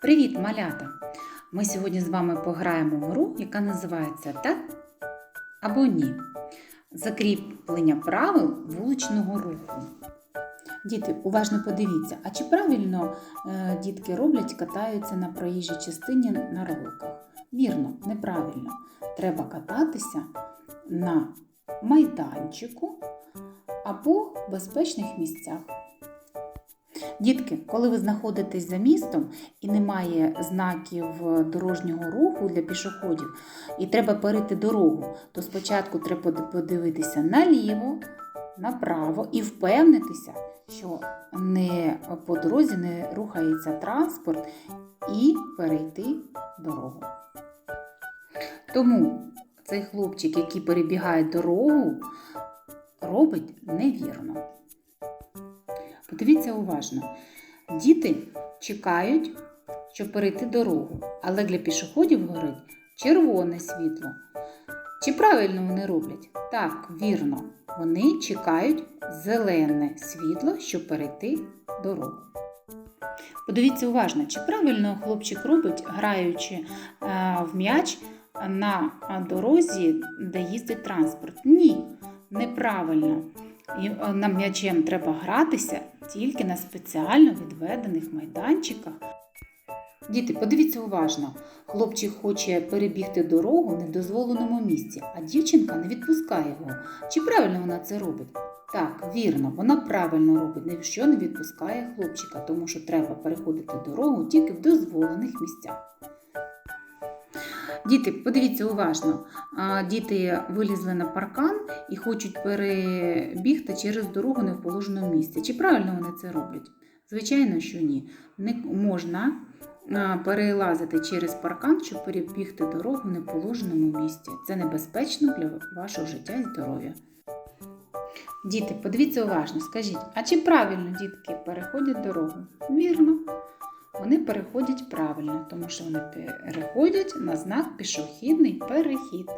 Привіт, малята! Ми сьогодні з вами пограємо в гру, яка називається Так або ні. Закріплення правил вуличного руху. Діти, уважно подивіться, а чи правильно е, дітки роблять, катаються на проїжджій частині на роликах? Вірно, неправильно. Треба кататися на майданчику або безпечних місцях. Дітки, коли ви знаходитесь за містом і немає знаків дорожнього руху для пішоходів, і треба перейти дорогу, то спочатку треба подивитися наліво, направо і впевнитися, що не по дорозі не рухається транспорт, і перейти дорогу. Тому цей хлопчик, який перебігає дорогу, робить невірно. Подивіться уважно. Діти чекають, щоб перейти дорогу, але для пішоходів горить червоне світло. Чи правильно вони роблять? Так, вірно. Вони чекають зелене світло, щоб перейти дорогу. Подивіться уважно, чи правильно хлопчик робить, граючи е, в м'яч на дорозі, де їздить транспорт? Ні, неправильно. І е, нам м'ячем треба гратися тільки на спеціально відведених майданчиках. Діти, подивіться уважно. Хлопчик хоче перебігти дорогу в недозволеному місці, а дівчинка не відпускає його. Чи правильно вона це робить? Так, вірно, вона правильно робить, ніщо не відпускає хлопчика, тому що треба переходити дорогу тільки в дозволених місцях. Діти, подивіться уважно. Діти вилізли на паркан і хочуть перебігти через дорогу не в положеному місці. Чи правильно вони це роблять? Звичайно, що ні. Не можна перелазити через паркан, щоб перебігти дорогу в неположеному місці. Це небезпечно для вашого життя і здоров'я. Діти, подивіться уважно, скажіть, а чи правильно дітки переходять дорогу? Вірно. Вони переходять правильно, тому що вони переходять на знак пішохідний перехід.